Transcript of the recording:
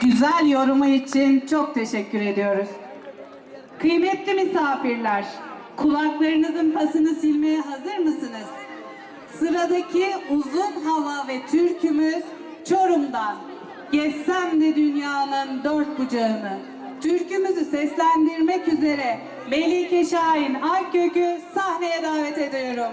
Güzel yorumu için çok teşekkür ediyoruz. Kıymetli misafirler, kulaklarınızın pasını silmeye hazır mısınız? Sıradaki uzun hava ve türkümüz Çorum'dan. Gezsem de dünyanın dört bucağını. Türkümüzü seslendirmek üzere Melike Şahin Akgök'ü sahneye davet ediyorum.